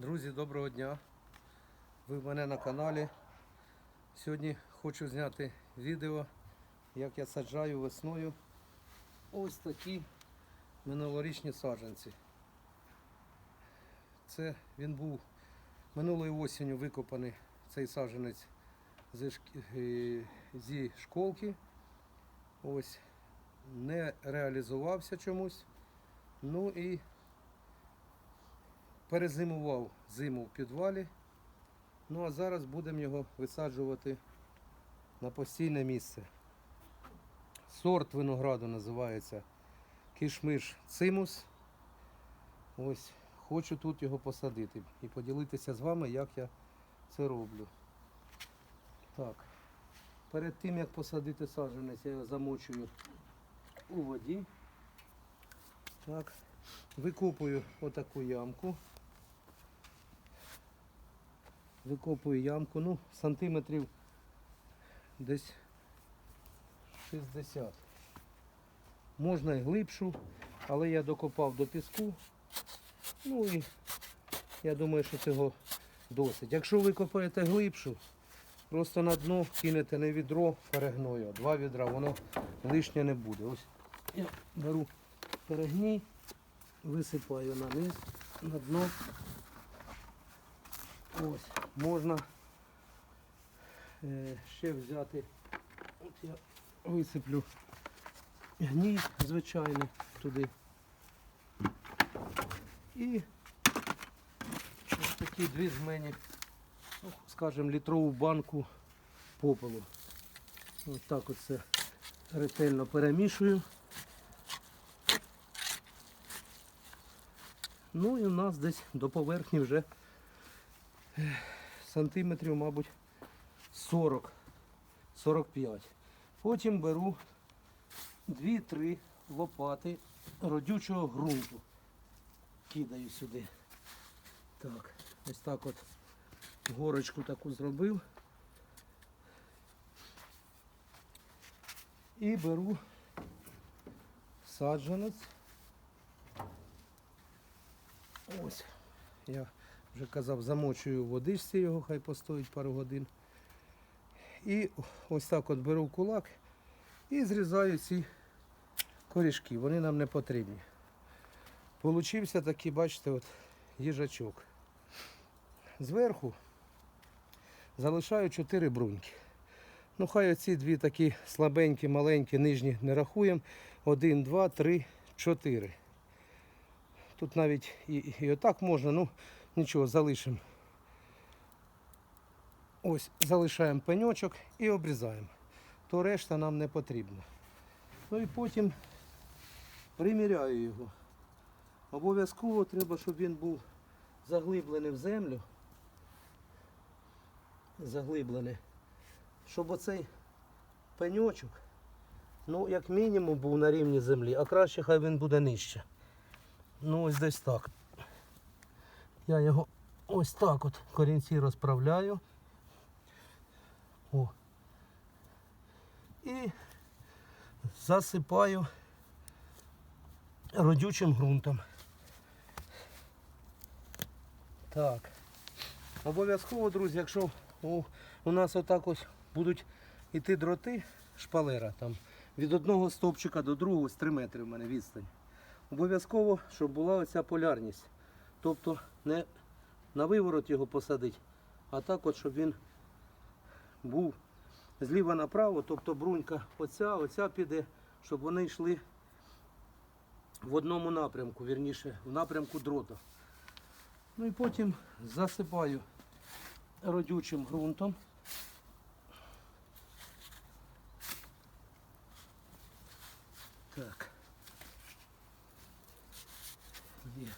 Друзі, доброго дня! Ви в мене на каналі. Сьогодні хочу зняти відео, як я саджаю весною ось такі минулорічні саджанці. Це він був минулої осінню викопаний цей саджанець зі, шк- е, зі школки. Ось не реалізувався чомусь. Ну і перезимував зиму в підвалі. Ну а зараз будемо його висаджувати на постійне місце. Сорт винограду називається кишмиш цимус. Ось хочу тут його посадити і поділитися з вами, як я це роблю. Так. Перед тим як посадити саджанець, я його замочую у воді. Так. Викопую отаку ямку. Викопую ямку, ну, сантиметрів десь 60. Можна і глибшу, але я докопав до піску. Ну і я думаю, що цього досить. Якщо ви копаєте глибшу, просто на дно кинете не відро перегною, а два відра, воно лишнє не буде. Ось я беру перегній, висипаю на низ, на дно. Ось, можна е, ще взяти, от я висиплю гній звичайний туди. І ось такі дві жмені, ну, скажімо, літрову банку попелу. Ось так оце ретельно перемішую. Ну і у нас десь до поверхні вже ех, сантиметрів, мабуть, 40-45. Потім беру 2-3 лопати родючого ґрунту. Кидаю сюди. Так, ось так от горочку таку зробив. І беру саджанець. Ось. Я вже казав, замочую водичці його, хай постоїть пару годин. І ось так от беру кулак і зрізаю ці корішки. Вони нам не потрібні. Получився такий, бачите, от їжачок. Зверху залишаю 4 бруньки. Ну, хай оці дві такі слабенькі, маленькі, нижні не рахуємо. Один, два, три, чотири. Тут навіть і, і отак можна, ну нічого, залишимо. Ось залишаємо пеньочок і обрізаємо. То решта нам не потрібно. Ну і потім приміряю його. Обов'язково треба, щоб він був заглиблений в землю. Заглиблений. Щоб оцей пеньочок, ну, як мінімум, був на рівні землі, а краще хай він буде нижче. Ну ось десь так. Я його ось так от корінці розправляю. О. І засипаю родючим ґрунтом. Так. Обов'язково, друзі, якщо у, у нас отак ось будуть іти дроти шпалера там від одного стовпчика до другого з 3 метри в мене відстань. Обов'язково, щоб була оця полярність. Тобто не на виворот його посадити, а так от, щоб він був зліва направо, тобто брунька оця, оця піде, щоб вони йшли в одному напрямку, вірніше, в напрямку дрота. Ну і потім засипаю родючим ґрунтом. Так. Є.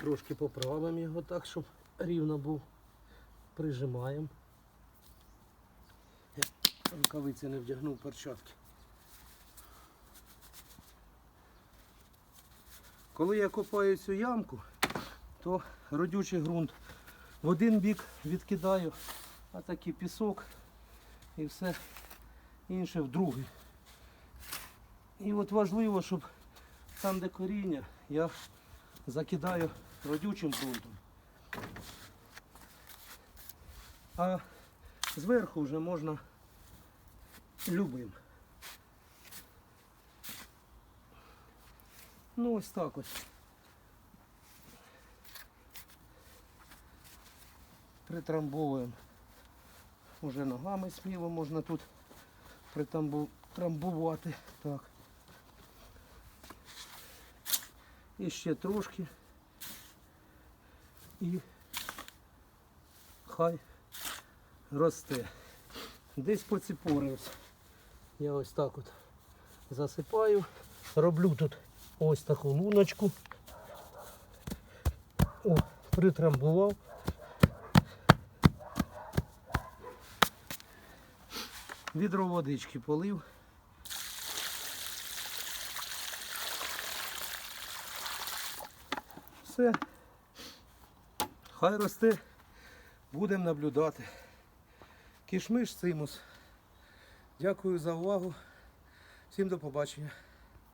Трошки поправимо його так, щоб рівно був. Прижимаємо. Рукавиці не вдягнув перчатки. Коли я копаю цю ямку, то родючий ґрунт в один бік відкидаю, а такий пісок і все інше в другий. І от важливо, щоб там, де коріння, я закидаю родючим ґрунтом. А зверху вже можна любим. Ну ось так ось. Притрамбовуємо. Уже ногами сміло можна тут притрамбувати. Так. І ще трошки. І хай росте. Десь поціпорився. Я ось так от засипаю. Роблю тут ось таку луночку. О, притрамбував. Відро водички полив. Все. Хай росте. Будемо наблюдати. Кішмиш цимус. Дякую за увагу. Всім до побачення.